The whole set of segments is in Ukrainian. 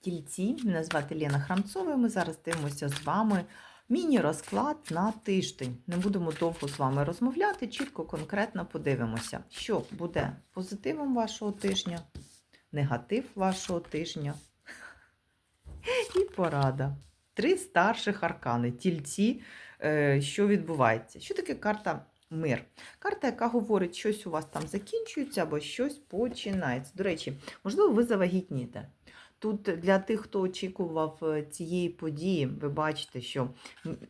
Тільці, мене звати Лена Храмцова, ми зараз дивимося з вами міні-розклад на тиждень. Не будемо довго з вами розмовляти, чітко, конкретно подивимося, що буде позитивом вашого тижня, негатив вашого тижня і порада. Три старших аркани, тільці, е, що відбувається. Що таке карта мир? Карта, яка говорить, щось у вас там закінчується або щось починається. До речі, можливо, ви завагітнієте. Тут для тих, хто очікував е, цієї події, ви бачите, що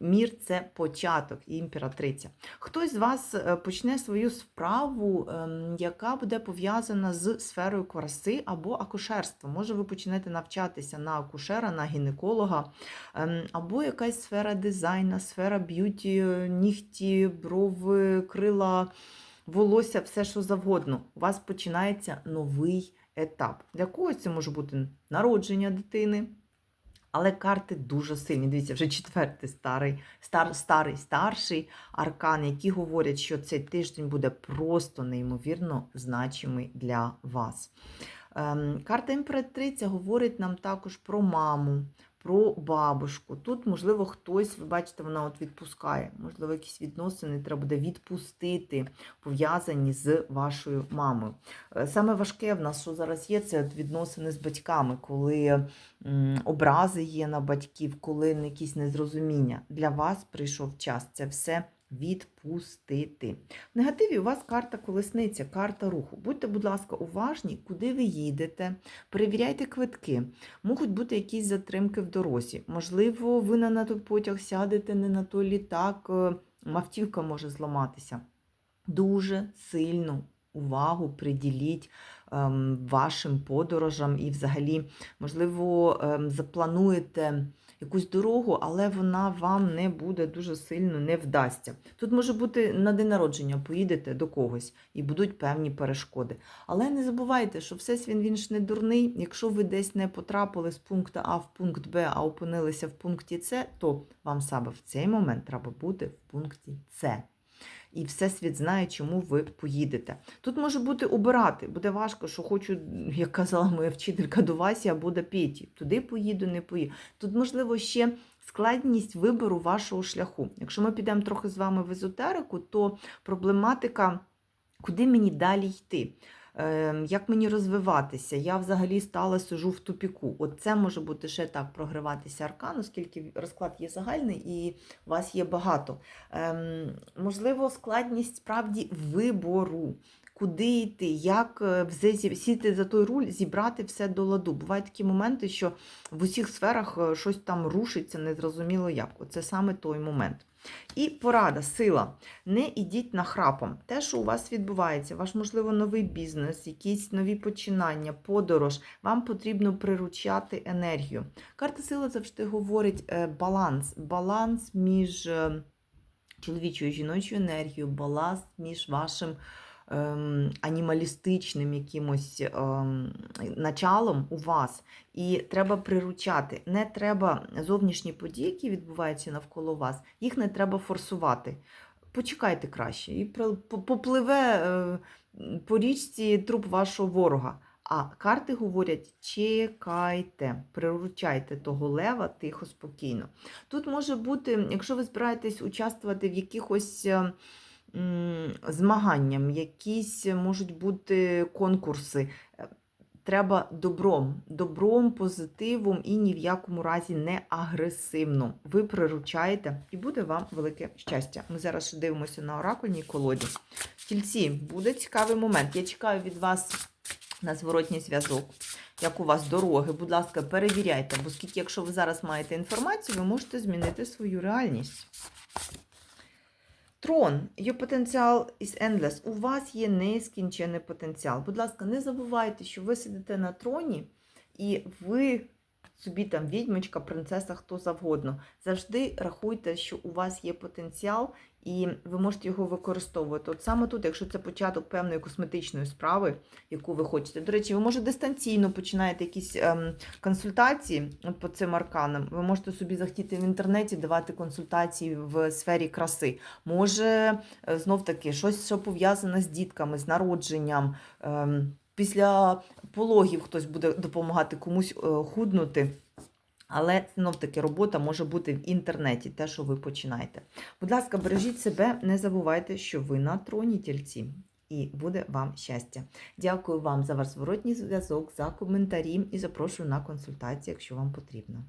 мір це початок і імператриця. Хтось з вас е, почне свою справу, ем, яка буде пов'язана з сферою краси або акушерства. Може, ви почнете навчатися на акушера, на гінеколога, ем, або якась сфера дизайну, сфера б'юті, е, нігті, брови, крила, волосся, все що завгодно. У вас починається новий етап. Для когось це може бути народження дитини. Але карти дуже сильні. Дивіться, вже четвертий старий, стар, старий, старший аркан, які говорять, що цей тиждень буде просто неймовірно значимий для вас. Ем, карта імператриця говорить нам також про маму, про бабушку. Тут, можливо, хтось, ви бачите, вона от відпускає. Можливо, якісь відносини треба буде відпустити, пов'язані з вашою мамою. Е, Саме важке в нас, що зараз є, це відносини з батьками, коли образи є на батьків, коли якісь незрозуміння. Для вас прийшов час це все відпустити. В негативі у вас карта колесниця, карта руху. Будьте, будь ласка, уважні, куди ви їдете, перевіряйте квитки. Можуть бути якісь затримки в дорозі. Можливо, ви на той потяг сядете, не на той літак, е, автівка може зламатися. Дуже сильну увагу приділіть вашим подорожам і, взагалі, можливо, ем, заплануєте якусь дорогу, але вона вам не буде дуже сильно не вдасться. Тут може бути на день народження, поїдете до когось і будуть певні перешкоди. Але не забувайте, що всесвіт він ж не дурний. Якщо ви десь не потрапили з пункту А в пункт Б, а опинилися в пункті С, то вам саме в цей момент треба бути в пункті С. І всесвіт знає, чому ви поїдете. Тут може бути обирати. Буде важко, що хочу, як казала моя вчителька до Васі або до Петі. Туди поїду, не поїду. Тут, можливо, ще складність вибору вашого шляху. Якщо ми підемо трохи з вами в езотерику, то проблематика, куди мені далі йти. Ем, Як мені розвиватися? Я взагалі стала сижу в тупіку. От це може бути ще так програватися аркан, оскільки розклад є загальний і вас є багато. Ем, можливо, складність справді вибору. Куди йти, як е, сіти за той руль, зібрати все до ладу. Бувають такі моменти, що в усіх сферах е, щось там рушиться, незрозуміло як. Оце саме той момент. І порада, сила. Не ідіть нахрапом. Те, що у вас відбувається, ваш, можливо, новий бізнес, якісь нові починання, подорож, вам потрібно приручати енергію. Карта сила завжди говорить е, баланс. Баланс між е, чоловічою і жіночою енергією, баланс між вашим ем, анімалістичним якимось ем, началом у вас. І треба приручати. Не треба зовнішні події, які відбуваються навколо вас, їх не треба форсувати. Почекайте краще, і попливе е, по річці труп вашого ворога. А карти говорять: чекайте, приручайте того лева тихо, спокійно. Тут може бути, якщо ви збираєтесь участвувати в якихось е, змаганням, якісь можуть бути конкурси. Треба добром, добром, позитивом і ні в якому разі не агресивно. Ви приручаєте і буде вам велике щастя. Ми зараз ще дивимося на оракульній колоді. Тільці, буде цікавий момент. Я чекаю від вас на зворотній зв'язок. Як у вас дороги, будь ласка, перевіряйте, бо скільки, якщо ви зараз маєте інформацію, ви можете змінити свою реальність. Трон, your potential is endless. У вас є нескінчений потенціал. Будь ласка, не забувайте, що ви сидите на троні і ви собі там відьмочка, принцеса, хто завгодно. Завжди рахуйте, що у вас є потенціал, і ви можете його використовувати. От саме тут, якщо це початок певної косметичної справи, яку ви хочете. До речі, ви може дистанційно починаєте якісь ем, консультації от по цим арканам. Ви можете собі захотіти в інтернеті давати консультації в сфері краси. Може, знов таки, щось, що пов'язане з дітками, з народженням. ем, Після пологів хтось буде допомагати комусь е, худнути. Але знов таки робота може бути в інтернеті, те, що ви починаєте. Будь ласка, бережіть себе, не забувайте, що ви на троні тільці, і буде вам щастя. Дякую вам за ваш зворотній зв'язок, за коментарі і запрошую на консультацію, якщо вам потрібно.